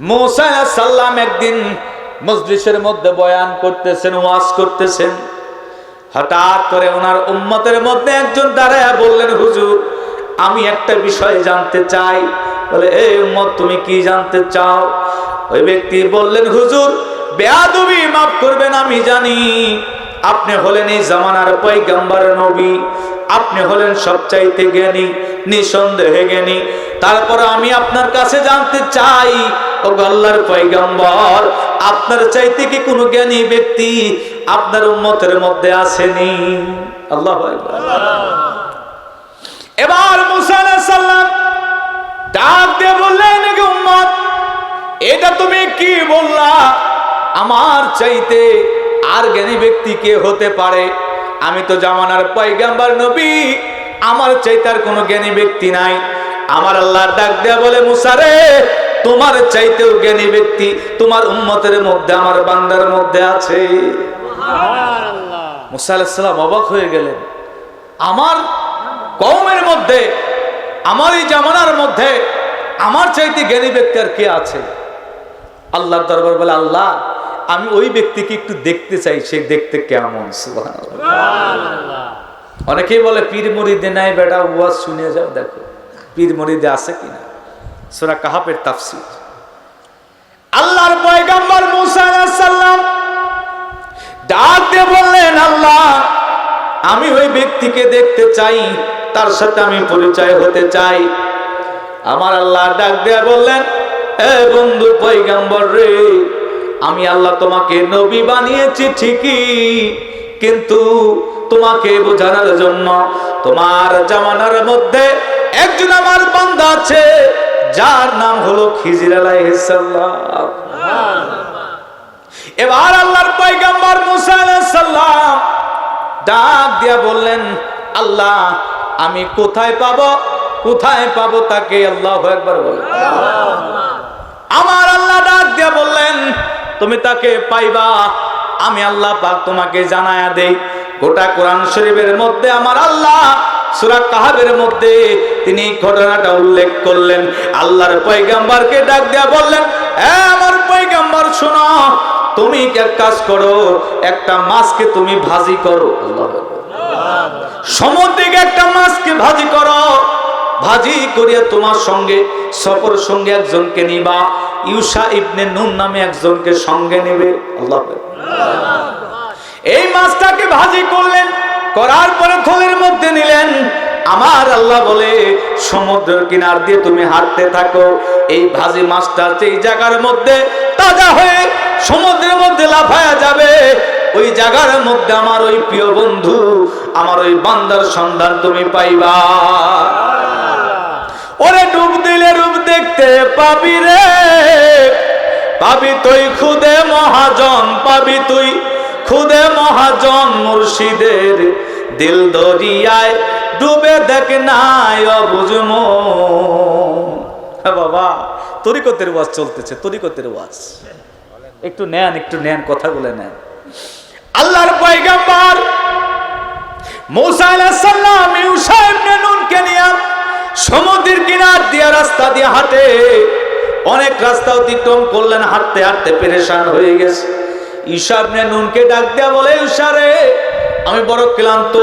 মুসা একদিন মজলিসের মধ্যে বয়ান করতেছেন, ওয়াজ করতেছেন। হঠাৎ করে ওনার উম্মতের মধ্যে একজন দাঁড়ায় বললেন, হুজুর, আমি একটা বিষয় জানতে চাই। বলে এই উম্মত, তুমি কি জানতে চাও? ওই ব্যক্তি বললেন, হুজুর, বেয়াদবি মাফ করবেন, আমি জানি। আপনি হলেন এই জামানার পয়গাম্বার নবী। আপনি হলেন সবচাইতে জ্ঞানী, নিঃসন্দেহে জ্ঞানী। তারপর আমি আপনার কাছে জানতে চাই আল্লাহর আপনার চাইতে কি কোনো জ্ঞানী ব্যক্তি আপনার উম্মতের মধ্যে আসেনি? আল্লাহ এবার ডাক বললেন এটা তুমি কি বললা? আমার চাইতে আর জ্ঞানী ব্যক্তি কে হতে পারে? আমি তো জামানার পয়গাম্বার নবী, আমার চাইতে আর কোনো জ্ঞানী ব্যক্তি নাই। আমার আল্লাহর ডাক দেয়া বলে মুসারে তোমার চাইতেও জ্ঞানী ব্যক্তি তোমার উম্মতের মধ্যে আমার বান্দার মধ্যে আছে। মুসা অবাক হয়ে গেলেন। আমার কওমের মধ্যে আমার এই জামানার মধ্যে আমার চাইতে জ্ঞানী ব্যক্তি আর কে আছে? আল্লাহর দরবার বলে আল্লাহ আমি ওই ব্যক্তিকে একটু দেখতে চাই সে দেখতে কেমন? অনেকেই বলে পীর মুরিদে নাই বেটা ওয়াজ শুনে যাও দেখো। পীর মুরিদে আছে কিনা? সূরা কাহাফের তাফসীর। আল্লাহর পয়গম্বর মুসা সালাম ডাক দিয়ে বললেন, আল্লাহ, আমি ওই ব্যক্তিকে দেখতে চাই, তার সাথে আমি পরিচয় হতে চাই। আমার আল্লাহ ডাক দেয়া বললেন, এ বন্ধু পৈগম্বর রে, আমি আল্লাহ তোমাকে নবী বানিয়েছি ঠিকই, কিন্তু তোমাকে বোঝানোর জন্য তোমার জামানার মধ্যে একজন আমার বান্দা আছে যার নাম হলো খিজির এবার আল্লাহর পয়গম্বর মুসা ডাক দিয়া বললেন, আল্লাহ, আমি কোথায় পাব? কোথায় পাব তাকে আল্লাহ একবার বলেন আমার আল্লাহ ডাক দিয়া বললেন, তুমি তাকে পাইবা, আমি আল্লাহ পাক তোমাকে জানায়া দেই। গোটা কোরআন শরীফের মধ্যে আমার আল্লাহ সূরা কাহাবের মধ্যে তিনি ঘটনাটা উল্লেখ করলেন। আল্লাহর পয়গাম্বারকে ডাক দিয়া বললেন আমার পয়গাম্বার, শোনো, তুমি এক কাজ করো, একটা মাছকে তুমি ভাজি করো। সমুদ্রিক একটা মাছকে ভাজি করো। ভাজি করিয়া তোমার সঙ্গে সফর সঙ্গে একজনকে নিবা। ইউসা ইবনে নুন নামে একজনকে সঙ্গে নেবে। আল্লাহ এই মাছটাকে ভাজি করলেন। করার পরে থলের মধ্যে নিলেন। আমার আল্লাহ বলে, সমুদ্রের কিনার দিয়ে তুমি হাঁটতে থাকো। এই ভাজি মাছটা সেই জায়গার মধ্যে তাজা হয়ে সমুদ্রের মধ্যে লাফায়া যাবে, ওই জায়গার মধ্যে আমার ওই প্রিয় বন্ধু, আমার ওই বান্দার সন্ধান তুমি পাইবা। ওরে ডুব দিলে রূপ দেখতে পাবি রে, পাবি তুই খুদে মহাজন, পাবি তুই খুদে মহাজন মুর্শিদের দিল দরিয়ায় ডুবে দেখ নাই অবুঝম বাবা, তরিকতের ওয়াজ চলতেছে, তরিকতের ওয়াজ। একটু নেন একটু নেন কথা বলে নেন। আল্লাহর পয়গাম্বর মুসা আলাইহিস সালাম ইউসা ইবনে নুনকে নিয়ে সমুদ্রের কিনার দিয়ে রাস্তা দিয়ে হাঁটে। অনেক রাস্তা অতিক্রম করলেন, হাঁটতে হাঁটতে পেরেশান হয়ে গেছে। ঈশা ইবনে নুনকে ডাক দেয়া বলে, ঈশা রে, আমি বড় ক্লান্ত।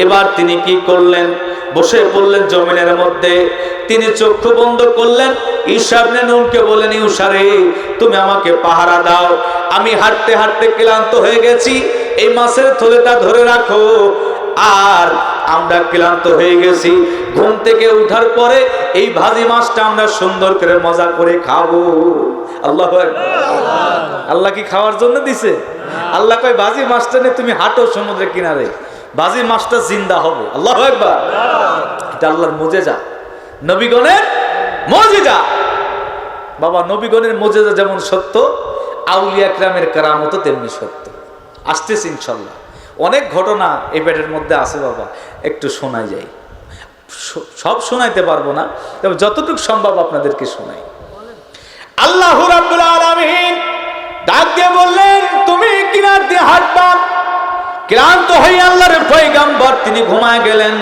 এবার তিনি কি করলেন? বসে পড়লেন জমিনের মধ্যে। তিনি চক্ষু বন্ধ করলেন। ঈশাবনে নুনকে বলেন ইউসারে তুমি আমাকে পাহারা দাও। আমি হাঁটতে হাঁটতে ক্লান্ত হয়ে গেছি। এই মাছের থলেটা ধরে রাখো। আর আমরা ক্লান্ত হয়ে গেছি। ঘুম থেকে উঠার পরে এই ভাজি মাছটা আমরা সুন্দর করে মজা করে খাব। আল্লাহ আল্লাহ কি খাওয়ার জন্য দিছে? আল্লাহ কয়, ভাজি মাছটা নিয়ে তুমি হাঁটো সমুদ্রের কিনারে। ভাজি মাছটা জিন্দা হবে। আল্লাহ একবার এটা আল্লাহর মজেজা। নবীগণের মজেজা। বাবা, নবীগণের মজেজা যেমন সত্য আউলিয়া ক্রামের কারামতো তেমনি সত্য। আসতেছে ইনশাল্লাহ। অনেক ঘটনা এই পেটের মধ্যে আছে বাবা, একটু শোনাই যাই। সব শোনাইতে পারব না, তবে যতটুকু সম্ভব আপনাদেরকে শোনাই। আল্লাহ রাব্বুল আলামিন ডাক দিয়ে বললেন, তুমি কিনার দিয়ে হাঁটবা? ক্লান্ত হয়ে আল্লাহর পয়গাম্বর তিনি ঘুমায় গেলেন।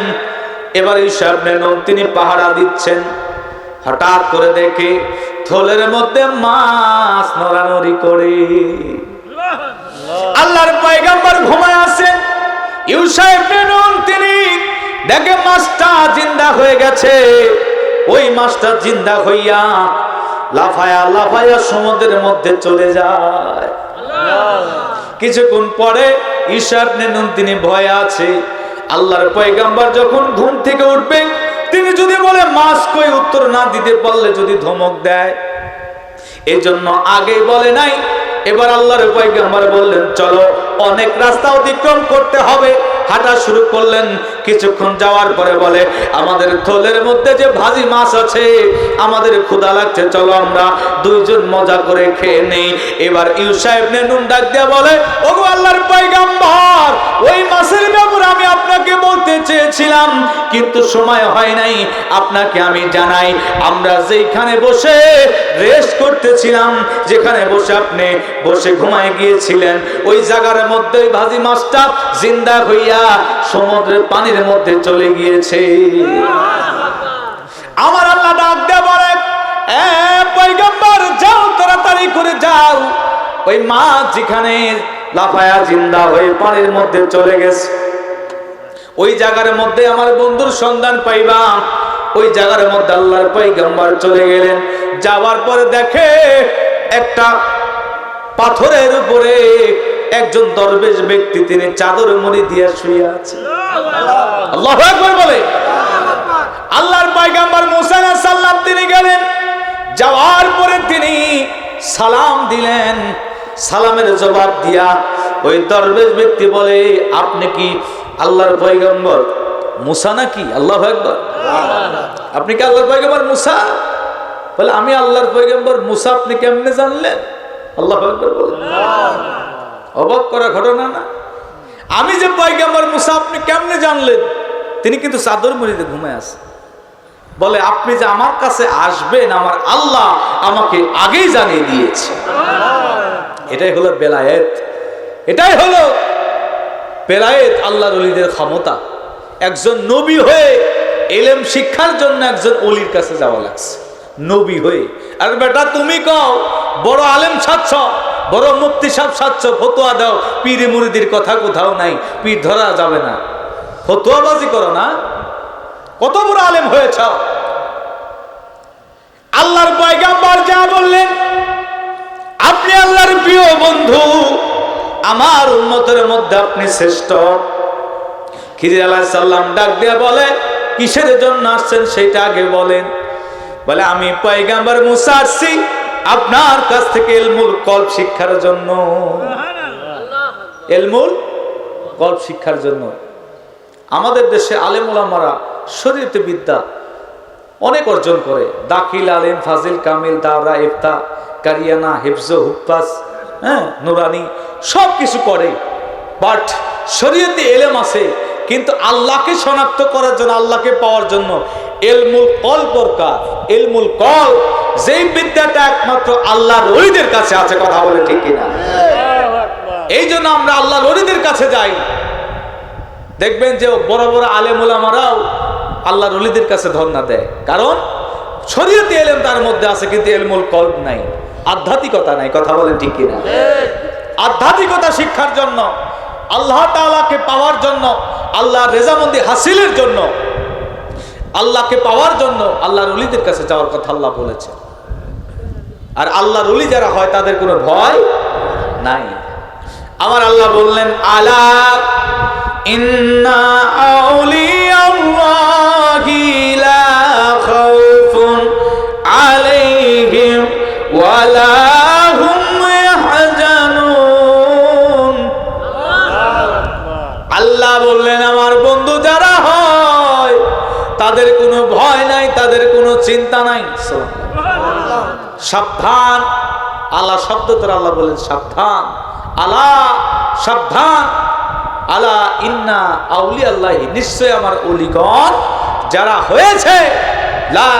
এবার এই সামনে তিনি পাহারা দিচ্ছেন। হঠাৎ করে দেখে থলের মধ্যে মাছ নড়ানড়ি করে। আল্লাহর পয়গাম্বর ঘুমায় আছেন। ইউসাইব নুন তিনি দেখে মাছটা জিন্দা হয়ে গেছে। ওই মাছটা জিন্দা হইয়া লাফায়া লাফায়া সমুদ্রের মধ্যে চলে যায়। কিছুক্ষণ পরে ঈশ্বর নেনুন তিনি ভয়ে আছে। আল্লাহর পয়গাম্বার যখন ঘুম থেকে উঠবে, তিনি যদি বলে, মাছ কই? উত্তর না দিতে পারলে যদি ধমক দেয়। এই জন্য আগেই বলে নাই এবার আল্লাহর পয়গাম্বার বললেন, চলো, অনেক রাস্তা অতিক্রম করতে হবে। হাঁটা শুরু করলেন। কিছুক্ষণ যাওয়ার পরে বলে, আমাদের থলের মধ্যে যে ভাজি মাছ আছে, আমাদের ক্ষুধা লাগছে, চলো আমরা দুইজন মজা করে খেয়ে নেই। এবার ইউ সাহেব নুন ডাক দিয়া বলে, ওগো আল্লাহর পয়গাম্বর চেয়েছিলাম কিন্তু সময় হয় নাই। আপনাকে আমি জানাই, আমরা যেখানে বসে রেস্ট করতেছিলাম, যেখানে বসে আপনি বসে ঘুমায় গিয়েছিলেন, ওই জায়গার মধ্যে ভাজি মাছটা জিন্দা হইয়া সমুদ্রের পানির মধ্যে চলে গিয়েছে। আমার আল্লাহ ডাক দিয়ে বলে যাও, তাড়াতাড়ি করে যাও। ওই মাছ যেখানে লাফায়া জিন্দা হয়ে পানির মধ্যে চলে গেছে। ওই জায়গার মধ্যে আমার বন্ধুর সন্ধান পাইবা। ওই জায়গার মধ্যে আল্লাহর পয়গম্বর চলে গেলেন। যাওয়ার পরে দেখে একটা পাথরের উপরে একজন দরবেশ ব্যক্তি তিনি চাদর মুড়ি দিয়ে শুয়ে আছে। আল্লাহ বলে। আল্লাহর পয়গম্বর মুসা আলাইহিস সালাম তিনি গেলেন। যাওয়ার পরে তিনি সালাম দিলেন। সালামের জবাব দিয়া ওই দরবেশ ব্যক্তি বলে, আপনি কি আল্লাহর পয়গম্বর মুসা নাকি? আল্লাহ একবার আপনি কি আল্লাহর পয়গম্বর মুসা? বলে আমি আল্লাহর পয়গম্বর মুসা আপনি কেমনে জানলেন? আল্লাহ একবার বলে। অবাক করা ঘটনা না? আমি যে পয়গম্বর মুসা আপনি কেমনে জানলেন? তিনি কিন্তু চাদর মুড়িতে ঘুমায় আছে। বলে আপনি যে আমার কাছে আসবেন আমার আল্লাহ আমাকে আগেই জানিয়ে দিয়েছে। এটাই হলো বেলায়েত। এটাই হলো বেলায়েত আল্লাহর অলিদের ক্ষমতা। একজন নবী হয়ে এলেম শিক্ষার জন্য একজন অলির কাছে যাওয়া লাগছে। নবী হয়ে। আর বেটা, তুমি কও, বড় আলেম সাচ্ছ বড় মুক্তি সাপ সাচ্ছ ফতোয়া দাও, পীর মুরিদির কথা কোথাও নাই, পীর ধরা যাবে না। ফতোয়াবাজি করো না। কত বড় আলেম হয়েছ। আল্লাহর পয়গাম্বার যা বললেন, আপনি আল্লাহর প্রিয় বন্ধু। আমার উন্মতের মধ্যে আপনি শ্রেষ্ঠ। খিজির আলাহ সাল্লাম ডাক দিয়া বলে, কিসের জন্য আসছেন সেটা আগে বলেন। বলে, আমি পয়গাম্বার মুসা আসছি আপনার কাছ থেকে এলমুল কল্প শিক্ষার জন্য। এলমুল কল্প শিক্ষার জন্য। আমাদের দেশে আলেমুলামারা শরীরতে বিদ্যা অনেক অর্জন করে। দাখিল, আলেম, ফাজিল, কামিল, দাওরা, ইফতা, কারিয়ানা, হেফজ হুপ্পাস হ্যাঁ নুরানি সব কিছু করে। বাট শরীয়তে এলেম আছে, কিন্তু আল্লাহকে শনাক্ত করার জন্য, আল্লাহকে পাওয়ার জন্য এলমুল কল দরকার। এলমুল কল, যেই বিদ্যাটা একমাত্র আল্লাহর ওলিদের কাছে আছে, কথা বলে ঠিক কিনা? এই জন্য আমরা আল্লাহর ওলিদের কাছে যাই। দেখবেন যে বড় বড় আলেমুলামারাও আল্লাহর অলিদের কাছে ধর্ণা দেয়। কারণ শরীয়তে এলেম তার মধ্যে আছে, কিন্তু এলমুল কল্প নাই। আধ্যাত্মিকতা নাই, কথা বলেন ঠিক কিনা? আধ্যাত্মিকতা শিক্ষার জন্য, আল্লাহ তালাকে পাওয়ার জন্য আল্লাহ রেজামন্দি হাসিলের জন্য, আল্লাহকে পাওয়ার জন্য আল্লাহর অলিদের কাছে যাওয়ার কথা আল্লাহ বলেছে। আর আল্লাহর অলি যারা হয়, তাদের কোনো ভয় নাই। আমার আল্লাহ বললেন, আলা ইন্না আউলিয়াল্লাহি তাদের কোনো ভয় নাই, তাদের কোনো চিন্তা নাই। সাবধান। আল্লাহ শব্দ তোর আল্লাহ বলেন, সাবধান। আলা সাবধান। আলা ইন্না আউলি আল্লাহ নিশ্চয় আমার অলিগণ যারা হয়েছে, লা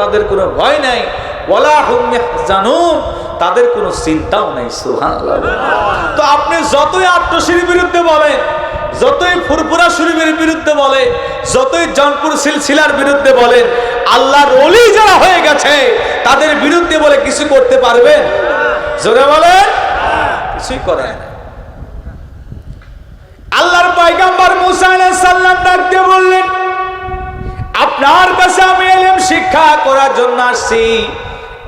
তাদের কোনো ভয় নাই। ওয়ালা তাদের কোনো চিন্তাও নাই, সুবহানাল্লাহ। তো আপনি যতই আত্মশ্রীর বিরুদ্ধে বলেন যতই ফুরফুরা শরীফের বিরুদ্ধে বলে, যতই জনপুর সিলসিলার বিরুদ্ধে বলেন আল্লাহর অলি যারা হয়ে গেছে, তাদের বিরুদ্ধে বলে কিছু করতে পারবেন জোরে বলেন কিছুই করেন না আল্লাহর পয়গাম্বর মুসা আলাইহিস সালাম ডাক বললেন, আপনার কাছে আমি এলেম শিক্ষা করার জন্য আসছি।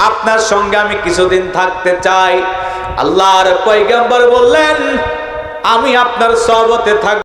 আপনার সঙ্গে আমি কিছুদিন থাকতে চাই। আল্লাহর পয়গাম্বর বললেন আমি আপনার সহবতে থাক